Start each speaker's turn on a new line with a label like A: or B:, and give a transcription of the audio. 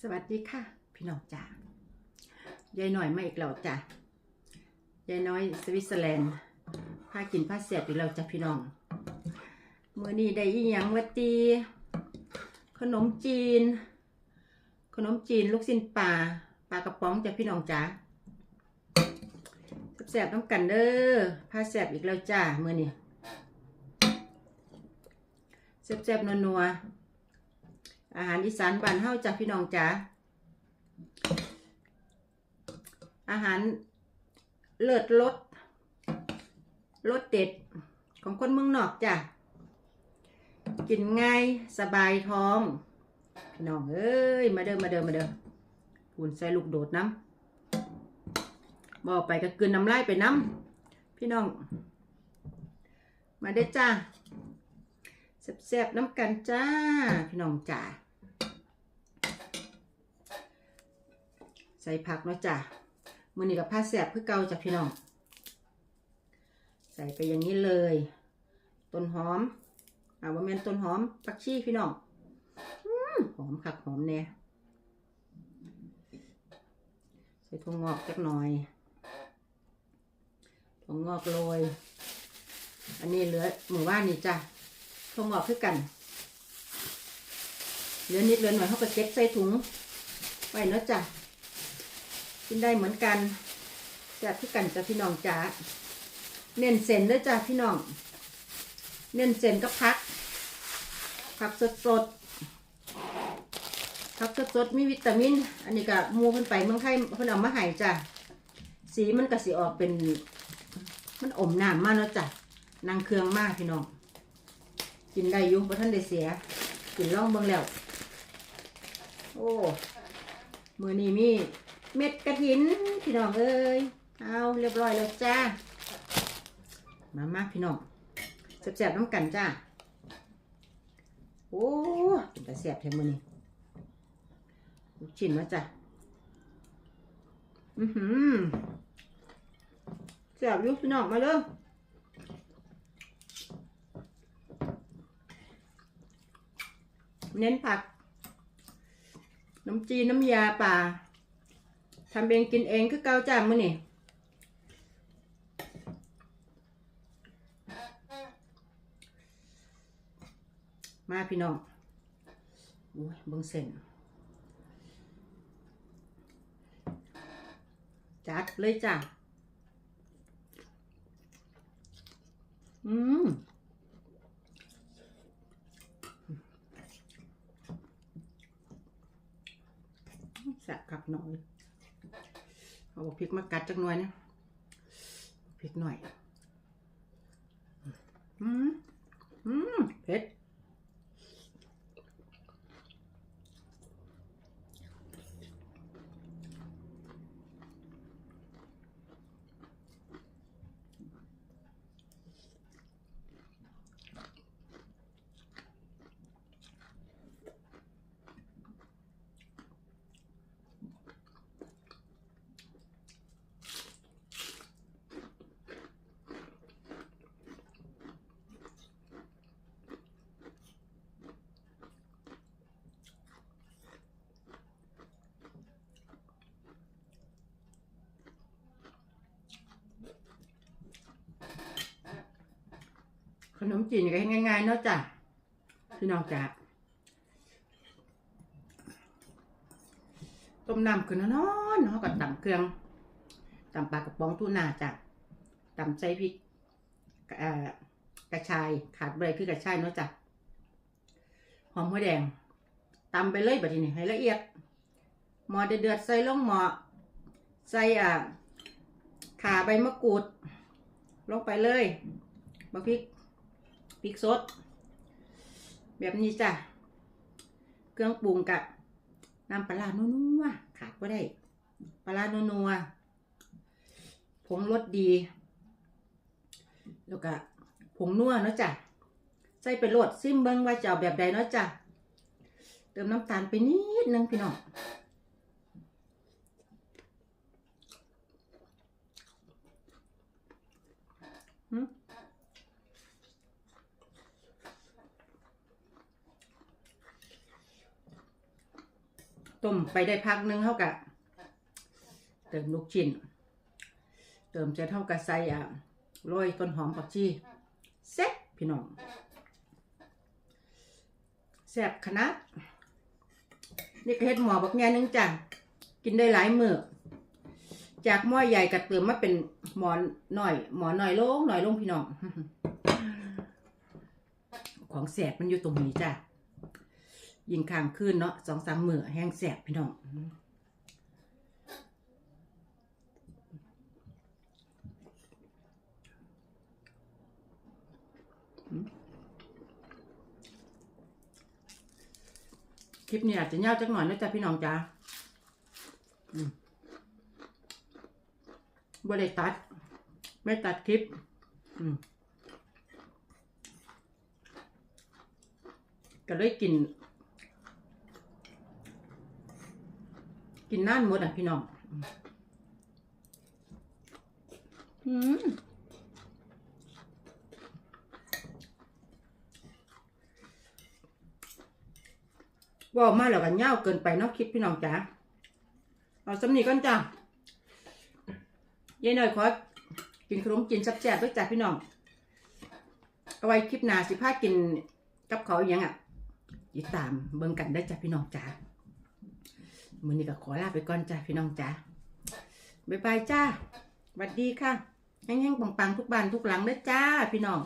A: สวัสดีค่ะ พี่น้องจ๋ายายหน่อยมาอีกแล้วจ้ะยายน้อยสวิตเซอร์แลนด์พากินผ้าเสียบอีกแล้วจ้ะพี่น้องมื้อนี้ได้อีหยังวะตี ขนมจีน ขนมจีนลูกชิ้นปลาปลากระป๋องจ้ะพี่น้องจ๋าแซ่บๆน้ำกันเด้อผ้าแซ่บอีกแล้วจ้ามื้อนี้แซ่บๆนัวๆ อาหารอีสานบ้านเฮาจ้ะพี่น้องจ๋าอาหารเลิศรสรสเด็ดของคนเมืองนอกจ้ะกินง่ายสบายท้อง พี่น้องเอ้ยมาเด้อมาเด้อมาเด้อปูนใส่ลูกโดดน้ำบอกไปก็กืนน้ำลายไปน้ำพี่น้อง มาเด้จ้าแซ่บๆน้ำกันจ้า พี่น้องจ๋า ส่ผักเนาะจ้ะมือนี้กับผ้าแสบเพื่อเกาจ้ะพี่น้อง ใส่ไปอย่างนี้เลย ต้นหอมอ่าว่าแม่นต้นหอมผักชีพี่น้องอหอมคักหอมแน่ใส่ถั่วงอกจักหน่อยถั่วงอกโรย อันนี้เหลือหมู่บ้านนี่จ้ะถั่วงอกคือกัน เหลือนิดเหลือหน่อยเขาก็เก็บใส่ถุงไว้เนาะจ้ะ กินได้เหมือนกันจากที่กันจะพี่น้องจ๋าเน้นเส้นเด้อจ้ะพี่น้อง เน้นเส้นก็พัก ผักสดสดๆผักสดสดมีวิตามิน อันนี้ก็มูเพิ่นไปเมืองไทยเพิ่นเอามาให้จ้ะสีมันก็สีออกเป็นมันอมน้ำมากเนาะจ้ะนางเครื่องมากพี่น้อง กินได้ยุ่งเพราะท่านได้เสีย กินล่องเบิ่งแล้ว โอ้ มือนี้มี เม็ดกระถินพี่น้องเอ้ยเอาเรียบร้อยแล้วจ้า มามาพี่น้องแซ่บๆน้ำกันจ้า โอ้เป็นแต่แซ่บแท้มือนี้ลูกชิ้นมาจ้ะอือหือแซ่บยุพี่น้องมาเลยเน้นผัก น้ำจีนน้ำยาป่า ทำเองกินเองคือเกาจ้ามื้อนี่มาพี่น้องโอ้ยเบิ่งเส้นจัดเลยจ้ะ อืมแสบขับหน่อย เอาพริกมากัดจักหน่อยนะพริกหน่อย อืมอืมเผ็ด ข นมจีนก็ง่ายๆเนาะจ้ะพี่น้องจ้ะต้มน้ำขึ้นนอนๆเขาก็ตำเครื่องตำปลากระป๋องทูน่าจ้ะตำใส่พริกกระชายขาดไปคือกระชายเนาะจ้ะหอมหัวแดงตำไปเลยแบบนี้ให้ละเอียดหมอเดือดใส่ลงหมอใส่อ่าขาใบมะกรูด ลงไปเลยบะพริก พริกสด แบบนี้จ้ะ เครื่องปรุงกับน้ำปลาร้านัวๆขาดก็ได้ ปลาร้านัวๆผงรสดี แล้วก็ผงนัวเนาะจ้ะใส่ไปโรดซิมเบิ้งว่าจะเอาแบบใดเนาะจ้ะเติมน้ำตาลไปนิดนึงพี่น้อง ต้มไปได้พักหนึงเท่ากับเติมลูกชิ้น เติมจะเท่ากับใส่อะโรยต้นหอมผักชีแซ่บพี่น้องแซ่บขนาดนี่ก็เฮ็ดหมอบักแง่นึงจ้ะกินได้หลายมือจากหม้อใหญ่ก็เติมมาเป็นหมอนหน่อย หมอนหน่อยลงหน่อยลงพี่น้อง ของแสบมันอยู่ตรงนี้จ้ะ ยิงข้างคืนเนาะสองสามมือแห้งแสบพี่น้องคลิปนี้อาจจะยาจักหน่อยนะจ๊ะพี่น้องจ้าบ่ได้ตัด ไม่ตัดคลิป ก็เลยกิน กินน่านหมดอะพี่น้องอืมว่ามาแล้วกันเง่าเกินไปนาะคลิปพี่น้องจ๋าเอาสำนีก่อนจ้ะยายหน่อยขอกินขนมกินแซ่บด้วยจ้ะพี่น้อง เอาไว้คลิปหน้าสิพากินกับเขาอีหยังอะติดตามเบิ่งกันได้จ้ะพี่น้องจ๋า มือนี้ก็ขอลาไปก่อนจ้ะพี่น้องจ้าบ๊ายบายจ้าสวัสดีค่ะแห้งๆปังๆทุกบ้านทุกหลังเลยจ้า พี่น้อง